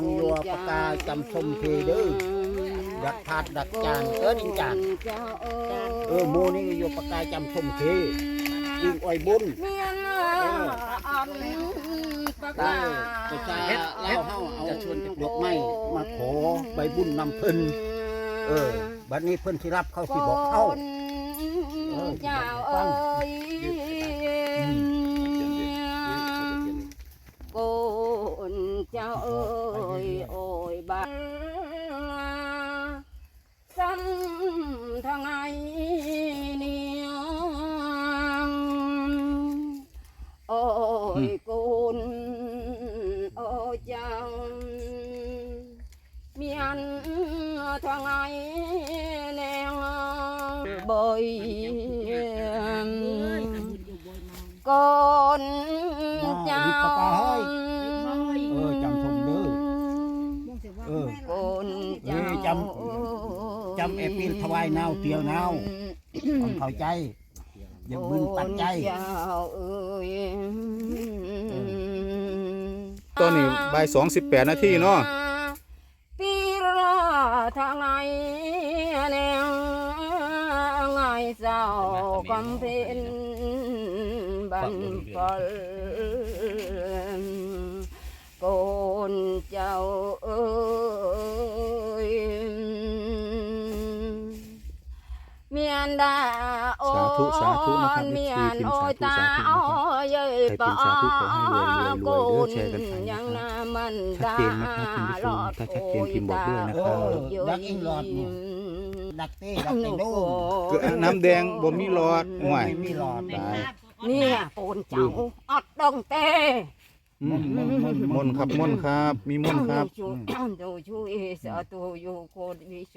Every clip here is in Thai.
องยัวปากกาจำสมทีเด้อดักพาดดักจานเออดิงจานเออหมูนี่อยู่ปากกาจำสมทียิงอ้อยบุญเมียนอาบปากตากาไปจ้าเล่าเฮาเอาจะชวนดอกไม้มาขอใบบุญนำเพิ่นเออบัดนี้เพิ่นสิรับเขาสิบอกเฮาเออเจ้าเอ้ยโกนเจ้าเอ้ย อ้ยกุนโอ้ยเจ้า miền thoáng ai nèo bơi con มา cháu ดิปากกาเฮ้ยเออจำชมเด้อเออ con เอ้ย cháu จจำเอปิลถวายนาวเตียวนาวต้องเข้าใจ อย่าบึงปัดใจ cháu ơi ตอนนี้บ่าย2 18นาทีเนาะปีละทางไหนแนวไงเศร้ากำเพนบันฟอลโกนเจ้าเอ้ย เมียนดาโอ้สาธุสาธุนะครับเมียนพิมพ์โอ้สาธุตาสาธุนะครับโอ้ยเอ้ยใครพิมพ์สาธุขอให้รวยรวยรวยโกเด้อนแชร์กันไปนะครับยังนามันชัดเจนไหมครับคุณผู้ชมถ้าชัดเจนพิมพ์บอกด้วยนะครับเออดักอิงหลอดนี่ดักเต้ดักเต้ดูก็น้ำแดงบ่มีหลอดห่วยไม่มีหลอดตายเนี่ยโกนเจ้าอัดดองเต้อืมมนต์ครับมนต์ครับ มีมนต์ครับชูดูชูเอสาตูอยู่โคดวิโช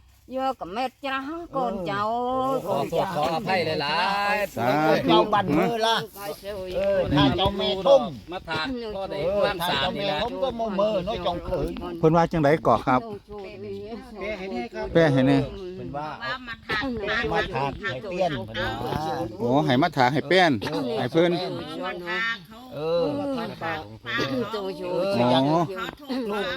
ยเจ้าไม่จะไม่จะมันจะโกนจะเจ้าเต้เอ้มันรักคุณรักเจ้าเต้อยู่ไอ้ชะละงูหนูคนนี้เชื่อชอเยอะกับเม็ดจ้าก่อนเจ้าขอโทษขออภัยหลายสาเออธุ เจ้าบันมือละเออถ้าเจ้าแม่ทุ่มๆมาถากก็ได้เออร่างถ้าสารเจ้านี่แม่แหละทุ่มก็โมเมอน้อยจองเขย เพิ่นว่าจังไดก่อครับ แปลให้แน่ครับ แปลให้แน่เป็น ว่าว่ามาทานมาถากให้เปี้ยนเพิ่นว่าโอ้ให้มาถากให้แป้นให้เพิ่นมาทานเขาเออมาทานปลาเขา อ๋อ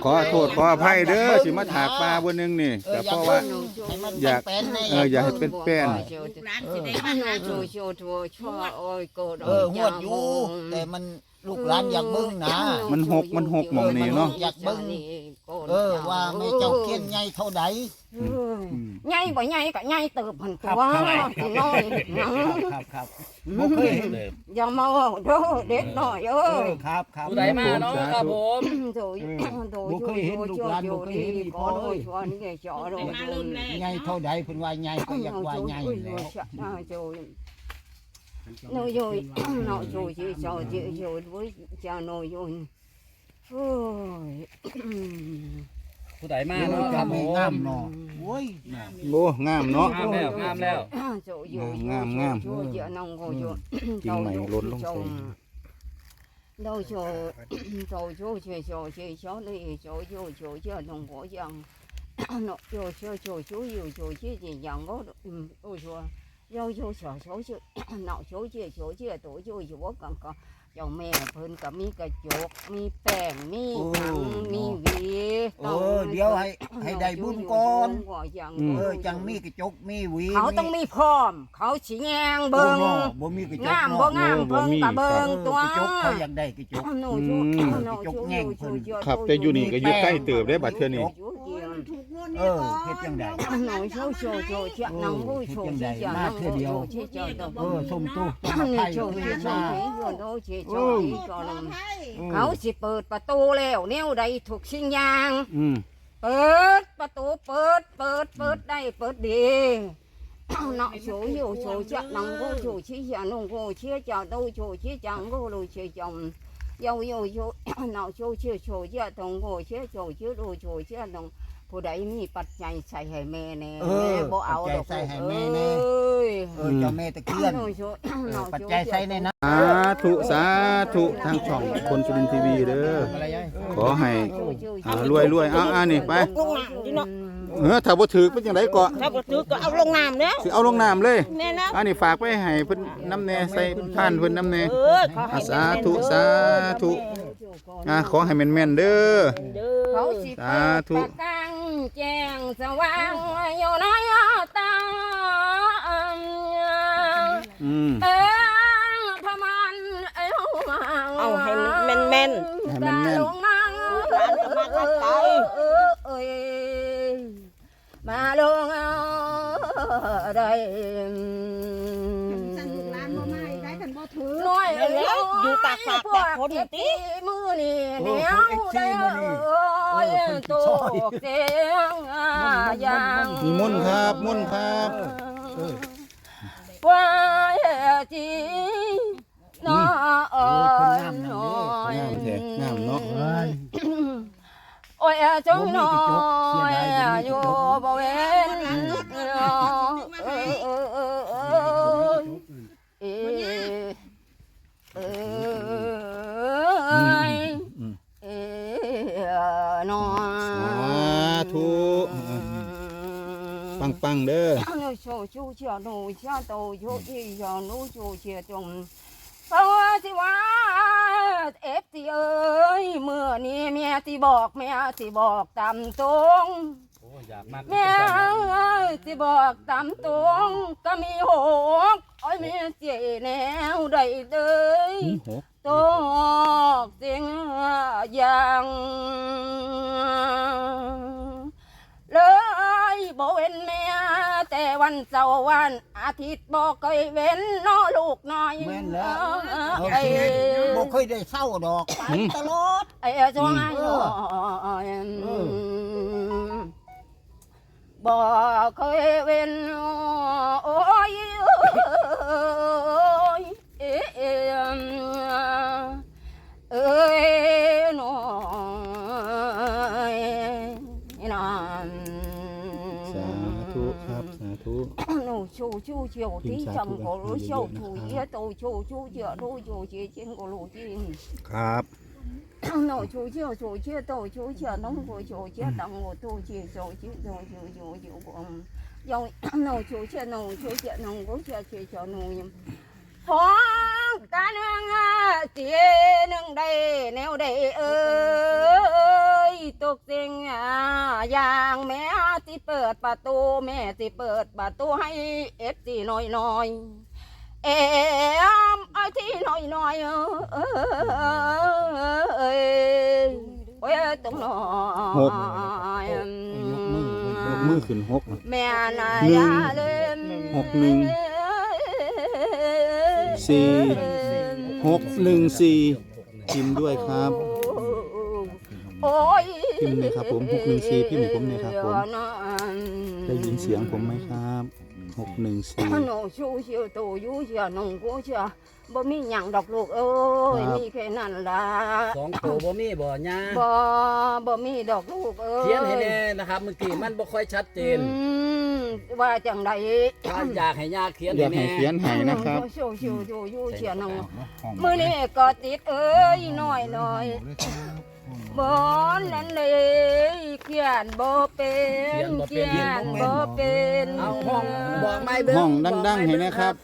ขอโทษขออภัยเด้อสิมาถากปลาบนนึงนี่เออก็อเพยากราะว่า ให้มันอยาก เป็นแป้นเอออยากให้เป็นแป้น ลูกหลานสิได้มาหาโชว์โชว์โชว์โชว์โอ้ยโกดเออหวดอยู่แต่มัน ลูกหลานอยากเบิ่งนะ มันหกมันหกหม่องนี้เนาะ อยากเบิ่ง เออว่าแม่เจ้าเขียนใหญ่เท่าใดใหญ่บ่ใหญ่ก็ใหญ่เติบหันครัตับวครับสิน้อยครับครับบ่เคยเห็นอย่ามาเด้อเด็กน้อยเอ้เอยอครับครับ ผู้ใดมาเนาะครับผมโถยโถยโถยโถยโถยขอโดยชวนแกจอโดยมาลืมแน่ใหญ่เท่าใดเพิ่นว่าใหญ่ก็อยากว่าใหญ่แล้วโถย nó rồi nó rồi chứ sao chứ rồi với cha nó rồi ôi ผู้ใดมาโอ้ยเนาะคจะรับผไม่มงามเนาะโอ้ยน่ะโอ้งามเนาะงามแล้วงามแล้ว rồi Ngam, ngam, ngam. rồi giờ nông rồi rồi Chừng mày lốn lông xề. đâu rồi rồi rồi rồi rồi rồi rồi đi rồi rồi rồi giờ nông của dân nó rồi rồi rồi rồi rồi rồi chứ gì dân có ôi rồi rồi rồi rồi rồi rồi nó rồi rồi rồi rồi tuổi rồi rồi còn còn เจ้าแม่เพิ่นก็มีกระจก มีแป้งมีถังมีหวีเออเดี๋ยวให้ให้ได้บุญก่อนเออจังมีกระจกมีหวีเขาต้องมีพร้อม เขาสิแยงเบิ่งบ่มีกระจกงามบ่งามเพิ่นก็เบิ่งตัวกระจกเขาอยากได้กระจกหนูชูหนูชูหนูชูครับแต่อยู่นี่ก็อยู่ใกล้เติบได้บัดเทื่อนี้ เอนี้อก่อนเฮ็ดจังได๋หนูชูชูชูเจ้าน้องผู้ชูที่จะน้องผู้ชูที่จะต้องเออส้มตู้ต้มนี่ไทยชูเฮ็ที่ดชูหน้าที่อยู่โดที่ชูที่ก็ลงให้เขาสิเปิดประตูแล้วแนวใดถูกสิ่งอย่าง อืม เปิดประตูเปิดเปิดเปิดได้เปิดดีเนาะชูอยู่ชูจะน้องผู้ชูที่จะน้องผู้เชี่ยจะดูชูที่จังผู้รู้เชี่ยจง yêu yêu yêu nào yêu chưa yêu chưa đồng hồ chưa yêu chưa đồ chưa chưa đồng ผู้ใดมีปัจจัยใส่ให้แม่แน่เออแม่บ่เอาดอกปัจจัยใส่ให้แม่แน่ เอ้ยเออเจ้าแม่ตะเคียนหนูช่วยหเอนูอปัจช่วยจัยใส่ในน้สาธุสาธุทางช่องคนสุรินทร์ทีวีเด้อำอะไรยาย ขอให้ ช่วยช่วยอ่ารวยรวยเอาอ่านี่ไปลงน้ำดิเนาะ เออถ้าบ่ถือเป็นจังไดเกาะถ้าบ่ซื้อก็เอาลงน้ำแล้วสิเอาลงน้ำเลยแม่นะอันนี้ฝากไว้ให้เพิ่นน้ำแน่ใส่ผ่านเพิ่นน้ำแน่เออขอให้อ่าสาธุสาธุอ่าขอให้แม่นๆเด้อเด้อเขาสิสาธุเปิดประกังแจ้งสว่างอยู่ในตาอืมเอ็งพมันเอ้าเอาให้มันแม่นให้แม่นๆตาลงมาหลานก็มาตั้งใจเออเอ้ยมาลงเอา ได้สั่นลูกหลานบ่มาให้ได้กันบ่ถือน้อยแล้วอยู่ตากฝากตากฝนติมือนี่เหนียวได้เอ้ยโตกเสียงยางมีมุ่นต์ครับมุ่นต์ครับว่าจีน้อยน้อยงามแท้งามเนาะเอ้ยโอ้ยจงน้อยอยู่บ่เว้น เออเออเออเออเออเออเออน้อสาธุปังๆเด้อนูโชชูเชียนูเชียโตโยอียานูโชเชียจงเพราะว่าที่ว่าเอฟที่เอ้ยเมื่อนี้แม่ที่บอกแม่ที่บอกตามตรง อ้ยอยากมากแม่เอ้ยที่บอกตามตรงก็มีหกโอ้ยแม่เจีแนวใดเลยหกตกเสียงอย่างเลยบ่เว้นแม่แต่วันเสาร์วันอาทิตย์บ่เคยเว้นน้อลูกน้อยแม่นแล้ว ไอ้บ่เคยได้เศร้าดอกไปตลอดไอ้จงไอ้ บ่เคยเว้นโอ้ยเอ้ยเอ้ยน้อยน้สาธุครับสาธุ nô chu chu chiều tí Kim sa chồng thu của gà, lũ gà sâu điện thù nè. yế tô chu chu chiều đu chu chi trên của lũ chim ครับ nô chu chiều chu chiều tô chu chiều nóng của chu chiều đằng của tô chi chu chi chu chu chu chu của dòng nô chu chiều nô chu chiều nô của chiều chi cho nô nhầm hoang ta nương à chia nương đây neo đây ơi tục tình à giang mẹ tí เปิดประตูแม่ที่เปิดประตูให้เอฟซีหน่อยหน่อยเอ็มไอ้ที่หน่อยหน่อยเออ เอ้ยโอ้ยตรงหน่อยยกมือขึ้นหก แม่นายหนึ่งเล่นหกหนึ่ง สี่หกหนึ่งสี่พิมพ์ด้วยครับ โอ้ยพิมพ์เลยครับผม614พิมพ์ให้ผมหน่อยครับผม ได้ยินเสียงผมไหมครับ หกหนึ่งสี่หนูชูเชียวตูยูเชียวหนงกูเชียวบ่มีหยังดอกลูกเอ้ยครับมีแค่นั้นล่ะสองตัวบ่มีบ่ย่าบ่บ่มีดอกลูกเอ้ยเขียนให้แน่นะครับเมื่อกี้มันบ่ค่อยชัดเจนอืมว่าจังไดถ้าอยากให้ย่าเขียนอยากให้แน่เขียนให้นะครับโชว์ชิวดูยูเชียนงมื้อนี้ก็ติดเอ้ยน้อยน้อย บ่นั่นเลยเขียนบ่เป็นเขียนบ่เป็นเอาห้องบอกไม่เบิ่งห้องบอกดังๆไม่ให้เบิ่นะครับ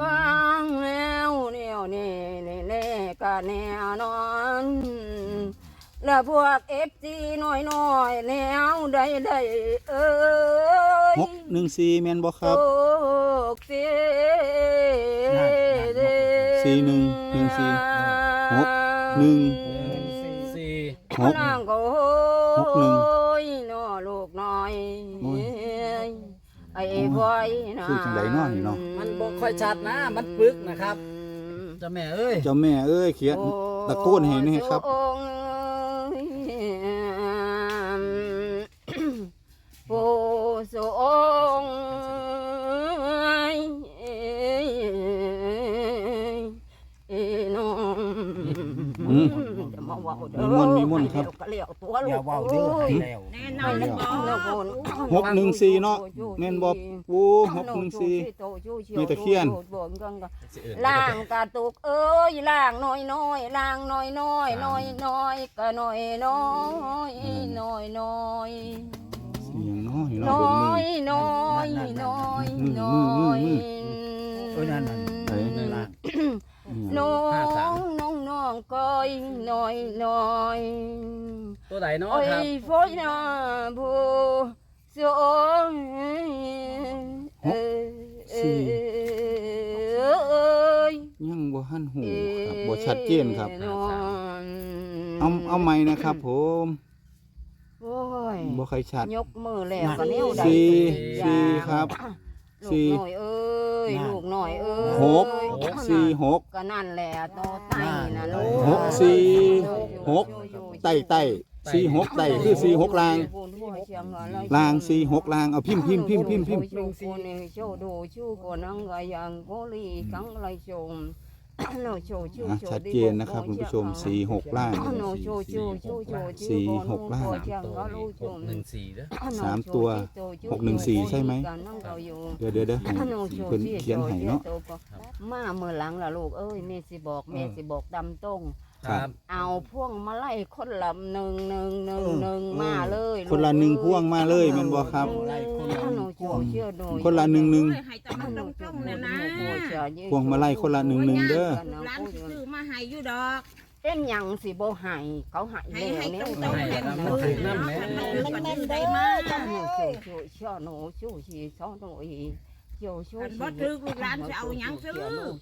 บางแล้วแนวนี่นี่แน่ก็แน่นอนแล้วพวกเอฟซีน้อยน้อยๆแนวใดใดๆเอ้ยหกหนึ่งสี่แมนบอครับโอกเสีสี่หนึ่งหนึ่งสี่หกหนึ่งสี่ หกนางก็หกหนึ่งโอ้ยน้อลูกน้อยโอ้ยไอ้บอยนะคือจังใดน้อนี่เนาะ มันบ่ค่อยชัดนะมันปึกนะครับ เจ้าแม่เอ้ย เจ้าแม่เอ้ยเขียนตะโกนให้แนี่ครับ โอ้โว่ามีม่วนมีม่วนครับ ก็เลี้ยวตัวอลูย่ากเว้าเด้อให้แล้วแน่นนอนแล้วบ่หกหนึ่งสี่เนาะแม่นบ่ปูหกหนึ่งสี่ มีตะเคียน ล่างกระตุกเอ้ยล่างน้อยน้อยล่างน้อยน้อยน้อยน้อยก็น้อยน้อยน้อยน้อยเสียงน้อยเนาะน้เบิ่งอมือยน้อยน้อยมือน้มืออมืยอเอ้ยนั่นนั่น ไหนในล่าง น้องน้องน้อง ก้อยน้อยน้อยตัวไหนเนาะโอ้ยครับฝนน่ะผู้สวยเอ้ยยังบ่หันหูครับบ่ชัดเจนครับ นอนเอาเอาไม้นะครับ ผมโอ้ยบ่ค่อยชัด ยกมือแล้วก็นิ้วใดสี่อย่าสี่ครับลูสี่กหน่อยเอ้ ยลูกหน่อยเอ้ยหกสี่หกก็นั่นแหละโตไต้นะลูกหกสี่หกไต่ไต่สี่หกไต่คือสี่หกลางลางสี่หกลางเอาพิมพ์พิมพ์พิมพ์พิมพ์พิมพ์ชูโกเนโชดูชูโกนังกายังโกลีกังไรชมโนโชชูอะโชชัดเจนนะครับคุณผู้ชมสี่หกล่างโนโชชูชูโชสี่หกล่างตัวนี้หกหนึ่งสี่เด้อสามตัวหกหนึ่งสี่ใช่ไหมเดี๋ยวเดี๋ยวเดี๋ยวให้เพิ่นเขียนให้เนาะ มาเมื่อหลังล่ะลูกเอ้ยแม่สิบอกแม่สิบอกดำตรง ครับ เอาพวงมาไล่คนละหนึ่งหนึ่งหนึ่งหนึ่งมาเลยคนละหนึ่งพ่วงมาเลยแม่นบ่ครับ หนูโจเชื่อหนูคนละหนึ่งหนึ่ง ให้ตำมันตรงๆนะนะพวงมาลัยคนละหนึ่งหนึ่งเด้อ ร้านสิซื้อมาให้อยู่ดอก เป็นหยังสิบ่ให้เขาให้ให้แล้วให้เนี่ตยรงๆให้มันถูกน้ำแม่มันมันได้มาหนูโจโจเชื่อหนูโจชีชอหนูอีโจโจคันบ่ถือลูกหลานสิเอาหยังซื้อ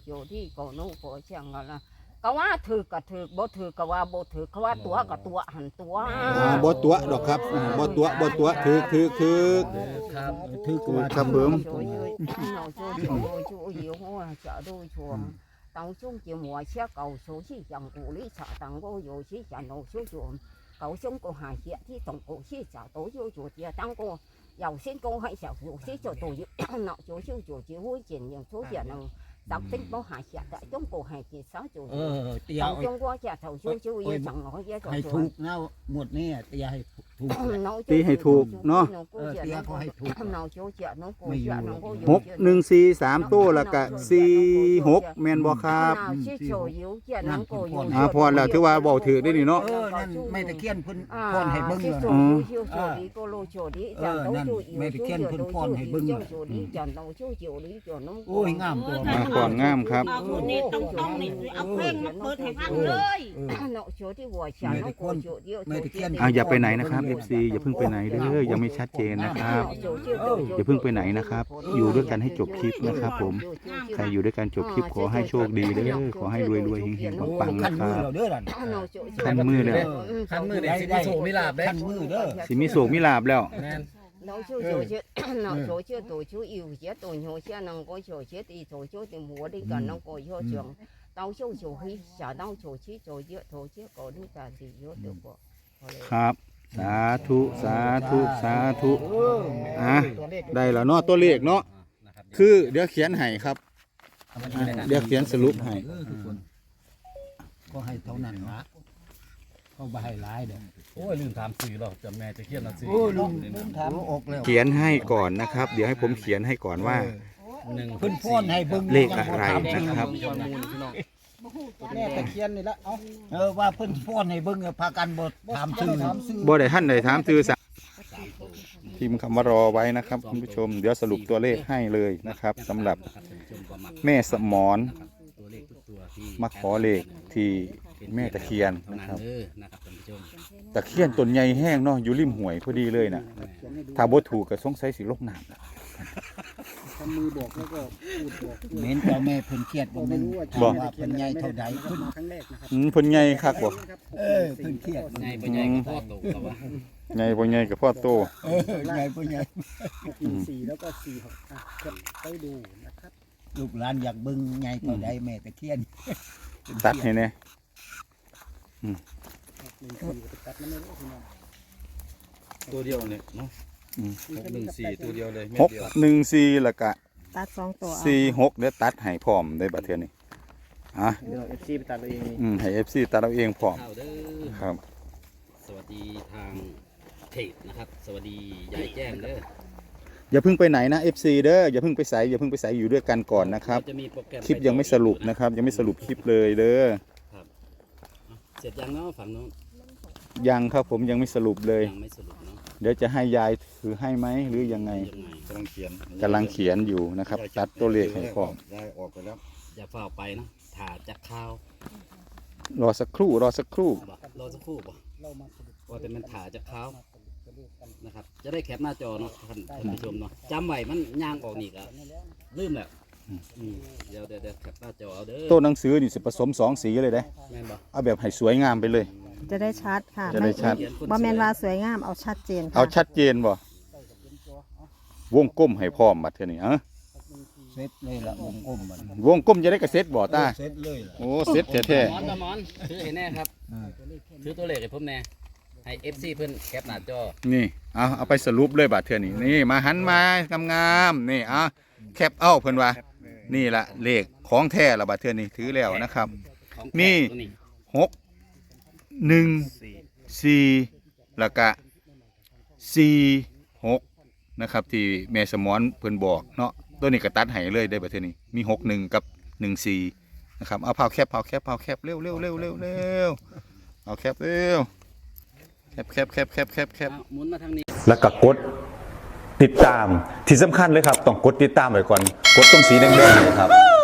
โจที่ก็หนูก็เชียงกันละ ก็ว่าถือก็ถือบ่ถือก็ว่าบ่ถือเขาว่าตัวก็ตัวหันตัว อ่าบ่ตัวดอกครับอ่าบ่ตัวบ่ตัวถือถือถือ ครับ ถือกว่า ครับผม โจโจโจโจโจอยู่หัวจะดูชัว当中就莫些高手是讲鼓励查当我有些讲老手做，高中个下些ที่ต้องกู些找到有做的当个有些个还小有些就都有，那就就做就会见有做些能。 Tập tính bảo hạ sẽ tại trong cổ hải thì sáu chủ เออเตีย tàu เอา trong qua chả thầu chú chú yêu chẳng nói với ให้ chỗ ถูกนะหมดนี่เตียให้ถูก nói ตีให้ถูกเนาะเออเตียเขาให้ถูก nào chú chả nó cô ไม่อยู่ chả nó cô หกหนึ่งสี่สามตัวแล้วก็สี่หกแม่นบ่ครับ nào chứ chỗ yếu chả nó cô yếu อ่าพอแล้วถือว่าเว้าถือได้นี่เนาะ เออ นั่นไม่ตะเคียนเพิ่น à พรให้เบิ่ง chứ เลย chỗ อืม yếu chỗ đi cô lô chỗ đi Ờ, chả đâu นั่น chỗ yếu ไม่ตะเคียนเพิ่นพรให้เบิ่งเลย chỗ đi chả đâu chỗ chỗ đi chỗ nó โอ้ยงามตัว มาก่อนงามครับ เอาคนนี้ตรงๆนี่เอาเพลงมาเปิดให้ฟังเลย nó chỗ đi หัว chả nó cô chỗ yếu ไม่ตะเคียน อ่าอย่าไปไหนนะครับ FC อย่าเพิ่งไปไหนเด้อยังไม่ชัดเจนนะครับ อย่าเพิ่งไปไหนนะครับ อยู่ด้วยกันให้จบคลิปนะครับ ผม ใครอยู่ด้วยกันจบคลิปขอให้โชคดีเด้อขอให้รวยรวยๆเฮงๆปังๆคันะนคมือรับเราเด้อนั่นคันมือแล้วคันมือเนี่ยสิมีโชคมีลาบเด้อคันมือเด้อ สิมีโศกมีลาบแล้ว แม่น nó chú chú chứ nó chú chứ tổ chú yêu chứ tổ nhỏ chứ nó có chú chứ thì tổ chú thì mua đi cả nó có chú trường tao chú chú hi chả tao chú chứ chú chứ tổ chứ có đi cả thì chú được bộ ครับ สาธุสาธุสาธุอะได้แล้วเนาะตัวเลขเนาะนะครับคือเดี๋ยวเขียนให้ครับอะเดี๋ยวเขียนสรุปให้เออทุกคนก็ให้เท่านั้นนะเขาบ่ให้หลายเด้อโอ้ยลืมถามสื่อหรอกจำแม่จะเครียดนะสื่อโอ้ลุงลุงถามออกแล้วเขียนให้ก่อนนะครับ เดี๋ยวให้ผมเขียนให้ก่อนว่า หนึ่งเพิ่นพรให้เบิ่งเลขอะไรนะครับ แม่ตะเคียนนี่ละเอ้าเออว่าเพิ่นพรให้เบิ่งพากันบ่ถามชื่อบ่ได้ท่านใดถามชื่อสามพิมพ์คำว่ารอไว้นะครับคุณผู้ชม เดี๋ยวสรุปตัวเลขให้เลยนะครับสำหรับแม่สมอนตัวเลขทุกตัวที่มาขอเลขที่แม่ตะเคียนนะครับเออนะครับท่านผู้ชมตะเคียนต้นใหญ่แห้งเนาะอยู่ริมห้วยพอดีเลยนะถ้าบ่ถูกก็สงสัยสิลงน้ำนะ เม้นเจ้าแม่เพิ่นเครียดบ่นึงถามว่าเพิ่นใหญ่เท่าใดเพิ่นอืมเพิ่นใหญ่คักบ่เออเพิ่นเครียดใหญ่บ่ใหญ่ก็พ่อโตกับว่าใหญ่บ่ใหญ่ก็พ่อโตเออใหญ่บ่ใหญ่สี่แล้วก็สี่หกอะเก็บไปดูนะครับลูกหลานอยากเบิ่งใหญ่เท่าใดแม่ตะเคียนตัดให้แน่หนึ่งสี่ก็ไปตัดมันไม่รู้พี่น้องตัวเดียวเนี่ยเนาะอืม หกหนึ่งสี่ตัวเดียวเลยเม็ดหกเดียวหนึ่งสี่แล้วก็ตัดสองตัวสี่หกเดี๋ยวตัดให้พร้อมได้บัดเทื่อนี้อะเดี๋ยวเอฟซีไปตัดเอาเองนี่อืมให้เอฟซีตัดเอาเองพร้อมข่าวเด้อครับ สวัสดีทางเพจนะครับ สวัสดียายแจ้งเด้ออย่าเพิ่งไปไหนนะ FC เด้ออย่าเพิ่งไปใส่อย่าเพิ่งไปใส่อยู่ด้วยกันก่อนนะครับ เาจะมีโปรแกรมคลิปยังไม่สรุปนะครับ ยังไม่สรุปคลิปเลยเด้อเสร็จยังเนาะฝั่งโน้นยังครับผมยังไม่สรุปเลย ยังไม่สรุป เนาะเดี๋ยวจะให้ยายถือให้ไหมหรือยังไงยังไงกำลังเขียนกำลังเขียนอยู่นะครับ ตัดตัวเลขให้พร้อมได้ออกไปแล้วอย่าเฝ้าไปนะถ่าจากข้าวรอสักครู่รอสักครู่บ่รอสักครู่บ่ว่าแต่มันถ่าจากข้าวนะครับ จะได้แคปหน้าจอเนาะท่านท่านผู้ชมเนาะจำไว้มันย่างออกนี่ก็ลืมแล้วอืมเดี๋ยวเดี๋ยวเดี๋ยวแคปหน้าจอเอาเด้อโต๊ะหนังสือนี่สิผสมสองสีเลยเด้แม่นบ่เอาแบบให้สวยงามไปเลย จะได้ชัดค่ะจะได้ชัดเขียนคนบ่แม่นสวยว่าสวยงามเอาชัดเจนค่ะเอาชัดเจนบ่วงกลมให้พร้อมบัดเท่านี้เอ้อเสร็จเลยละวงกลมมันวงกลมจะได้กระเซ็ตบ่ตาเสร็จเลยล่ะโอ้เซ็ตแท้หมอนตามอนถือให้แน่ครับถือตัวเลขให้ผมแน่ให้ FC เพิ่นแคปหน้าจอๆนี่เอาเอาไปสรุปเลยบัดเท่านี้นี่มาหันมางามๆนี่เอาแคปเอาเพิ่นว่านี่ละเลขของแท้ละบัดเท่านี้ถือแล้วนะครับของมีตัวนี้หก หนึ่งสี่แล้วก็สี่หกนะครับ ที่แม่สมอนเพิ่นบอกเนาะตัวนี้ก็ตัดให้เลยได้ประเทศนี้มีหกหนึ่งกับหนึ่งสี่นะครับเอาเผาแคบเผาแคบเผาแคบเร็วเร็วเร็วเร็วเร็วเอาแคบเร็วแคบแคบแคบแคบแคบแคบเอาหมุนมาทางนี้ แล้วก็กดติดตามที่สำคัญเลยครับ ต้องกดติดตามไว้ก่อน กดตรงสีแดงๆเนยครับ